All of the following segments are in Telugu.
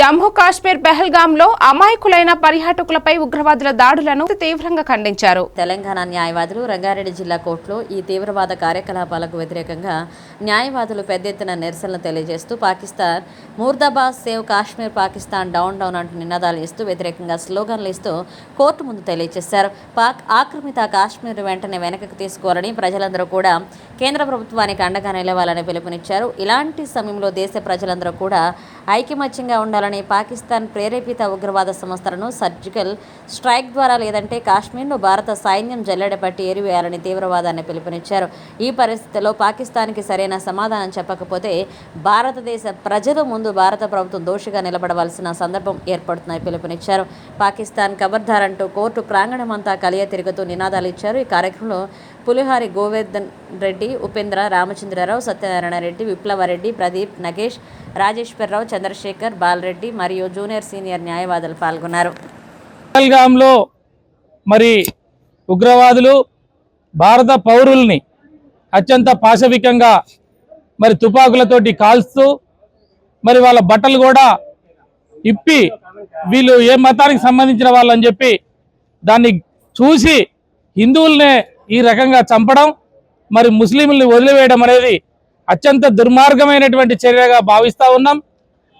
జమ్మూ కాశ్మీర్ పెహల్గాం లో అమాయకులైన పర్యాటకులపై ఉగ్రవాదుల దాడులను తీవ్రంగా ఖండించారు. తెలంగాణ న్యాయవాదులు రంగారెడ్డి జిల్లా కోర్టులో ఈ తీవ్రవాద కార్యకలాపాలకు వ్యతిరేకంగా న్యాయవాదులు పెద్ద ఎత్తున నిరసనలు తెలియజేస్తూ Pakistan మూర్దాబాద్ save Kashmir Pakistan down down అంటూ నినాదాలు ఇస్తూ వ్యతిరేకంగా స్లోగన్లు ఇస్తూ కోర్టు ముందు తెలియజేశారు. పాక్ ఆక్రమిత కాశ్మీర్ వెంటనే వెనక్కి తీసుకోవాలని ప్రజలందరూ కూడా కేంద్ర ప్రభుత్వానికి అండగా నిలవాలని పిలుపునిచ్చారు. ఇలాంటి సమయంలో దేశ ప్రజలందరూ కూడా ఐకమత్యంగా ఉండాలని పాకిస్తాన్ ప్రేరేపిత ఉగ్రవాద సంస్థలను సర్జికల్ స్ట్రైక్ ద్వారా లేదంటే కాశ్మీర్ను భారత సైన్యం జల్లెడపట్టి ఏరివేయాలని తీవ్రవాదాన్ని పిలుపునిచ్చారు. ఈ పరిస్థితిలో పాకిస్తాన్కి సరైన సమాధానం చెప్పకపోతే భారతదేశ ప్రజల ముందు భారత ప్రభుత్వం దోషిగా నిలబడవలసిన సందర్భం ఏర్పడుతుందని పిలుపునిచ్చారు. పాకిస్తాన్ ఖబర్దార్ అంటూ కోర్టు ప్రాంగణమంతా కలియ తిరుగుతూ నినాదాలు ఇచ్చారు. ఈ కార్యక్రమంలో పులిహారి గోవర్ధన్ రెడ్డి ఉపేంద్ర రామచంద్రరావు సత్యనారాయణ రెడ్డి విప్లవరెడ్డి ప్రదీప్ నగేష్ రాజేశ్వరరావు చంద్రశేఖర్ బాలరెడ్డి మరియు జూనియర్ సీనియర్ న్యాయవాదులు పాల్గొన్నారు. పహల్గాంలో మరి ఉగ్రవాదులు భారత పౌరుల్ని అత్యంత పాశవికంగా మరి తుపాకులతోటి కాల్స్తూ మరి వాళ్ళ బట్టలు కూడా ఇప్పి వీళ్ళు ఏ మతానికి సంబంధించిన వాళ్ళని చెప్పి దాన్ని చూసి హిందువులనే ఈ రకంగా చంపడం మరి ముస్లింల్ని వదిలివేయడం అనేది అత్యంత దుర్మార్గమైనటువంటి చర్యగా భావిస్తూ ఉన్నాం.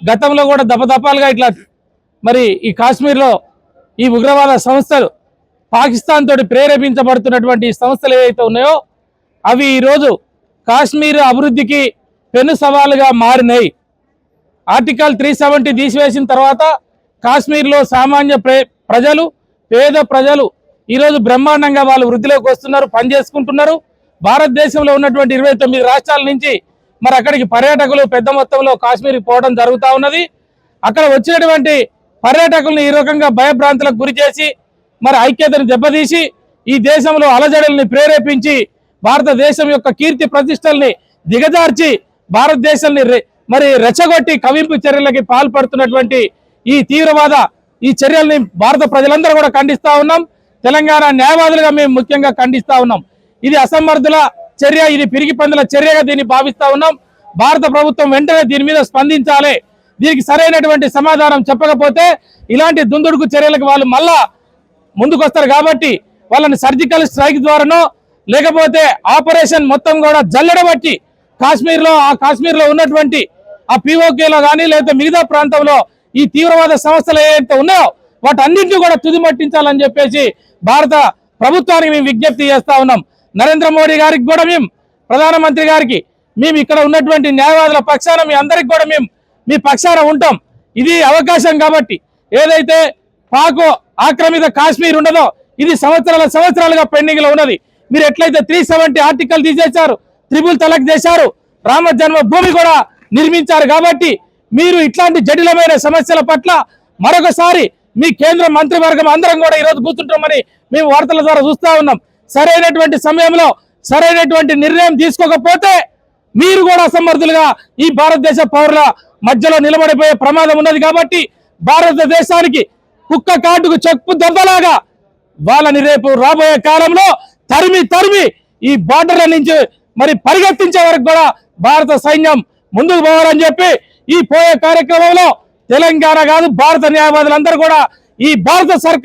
గతంలో కూడా దపదపాలుగా ఇట్లా మరి ఈ కాశ్మీర్లో ఈ ఉగ్రవాద సంస్థలు పాకిస్తాన్ తోటి ప్రేరేపించబడుతున్నటువంటి సంస్థలు ఏవైతే ఉన్నాయో అవి ఈరోజు కాశ్మీర్ అభివృద్ధికి పెను సవాలుగా మారినాయి. ఆర్టికల్ త్రీ సెవెంటీ తీసివేసిన తర్వాత కాశ్మీర్లో సామాన్య ప్రే- ప్రజలు పేద ప్రజలు ఈరోజు బ్రహ్మాండంగా వాళ్ళు వృద్ధిలోకి వస్తున్నారు పని చేసుకుంటున్నారు. భారతదేశంలో ఉన్నటువంటి ఇరవై తొమ్మిది రాష్ట్రాల నుంచి మరి అక్కడికి పర్యాటకులు పెద్ద మొత్తంలో కాశ్మీర్కి పోవడం జరుగుతూ ఉన్నది. అక్కడ వచ్చినటువంటి పర్యాటకులను ఈ రకంగా భయభ్రాంతులకు గురి చేసి మరి ఐక్యతను దెబ్బతీసి ఈ దేశంలో అలజడుల్ని ప్రేరేపించి భారతదేశం యొక్క కీర్తి ప్రతిష్టల్ని దిగజార్చి భారతదేశాన్ని రె- మరి రెచ్చగొట్టి కవింపు చర్యలకి పాల్పడుతున్నటువంటి ఈ తీవ్రవాద ఈ చర్యల్ని భారత ప్రజలందరూ కూడా ఖండిస్తా ఉన్నాం. తెలంగాణ న్యాయవాదులుగా మేము ముఖ్యంగా ఖండిస్తా ఉన్నాం. ఇది అసమర్థుల చర్య ఇది పిరిగి పందుల చర్యగా దీన్ని భావిస్తా ఉన్నాం. భారత ప్రభుత్వం వెంటనే దీని మీద స్పందించాలి. దీనికి సరైనటువంటి సమాధానం చెప్పకపోతే ఇలాంటి దుందుడుకు చర్యలకు వాళ్ళు మళ్ళా ముందుకొస్తారు కాబట్టి వాళ్ళని సర్జికల్ స్ట్రైక్ ద్వారానో లేకపోతే ఆపరేషన్ మొత్తం కూడా జల్లెడబట్టి కాశ్మీర్లో ఆ కాశ్మీర్లో ఉన్నటువంటి ఆ పిఓకేలో కానీ లేకపోతే మిగతా ప్రాంతంలో ఈ తీవ్రవాద సంస్థలు ఏవైతే ఉన్నాయో వాటన్నింటినీ కూడా తుదిమట్టించాలని చెప్పేసి భారత ప్రభుత్వానికి మేము విజ్ఞప్తి చేస్తా ఉన్నాం. నరేంద్ర మోడీ గారికి కూడా మేము ప్రధానమంత్రి గారికి మేము ఇక్కడ ఉన్నటువంటి న్యాయవాదుల పక్షాన మీ అందరికి కూడా మేము మీ పక్షాన ఉంటాం. ఇది అవకాశం కాబట్టి ఏదైతే పాకు ఆక్రమిత కాశ్మీర్ ఉండదో ఇది సంవత్సరాల సంవత్సరాలుగా పెండింగ్లో ఉన్నది. మీరు ఎట్లయితే త్రీ సెవెంటీ ఆర్టికల్ తీసేశారు త్రిబుల్ తలక్ చేశారు రామ జన్మభూమి కూడా నిర్మించారు కాబట్టి మీరు ఇట్లాంటి జటిలమైన సమస్యల పట్ల మరొకసారి మీ కేంద్ర మంత్రివర్గం అందరం కూడా ఈరోజు కూర్చుంటామని మేము వార్తల ద్వారా చూస్తూ ఉన్నాం. సరైనటువంటి సమయంలో సరైనటువంటి నిర్ణయం తీసుకోకపోతే మీరు కూడా అసమర్థులుగా ఈ భారతదేశ పౌరుల మధ్యలో నిలబడిపోయే ప్రమాదం ఉన్నది కాబట్టి భారతదేశానికి కుక్క కాటుకు చెక్కు దెబ్బలాగా వాళ్ళని రేపు రాబోయే కాలంలో తరిమి తరిమి ఈ బార్డర్ల నుంచి మరి పరిగెత్తించే వరకు కూడా భారత సైన్యం ముందుకు పోవాలని చెప్పి ఈ పోయే కార్యక్రమంలో తెలంగాణ కాదు భారత న్యాయవాదులందరూ కూడా ఈ భారత సర్కార్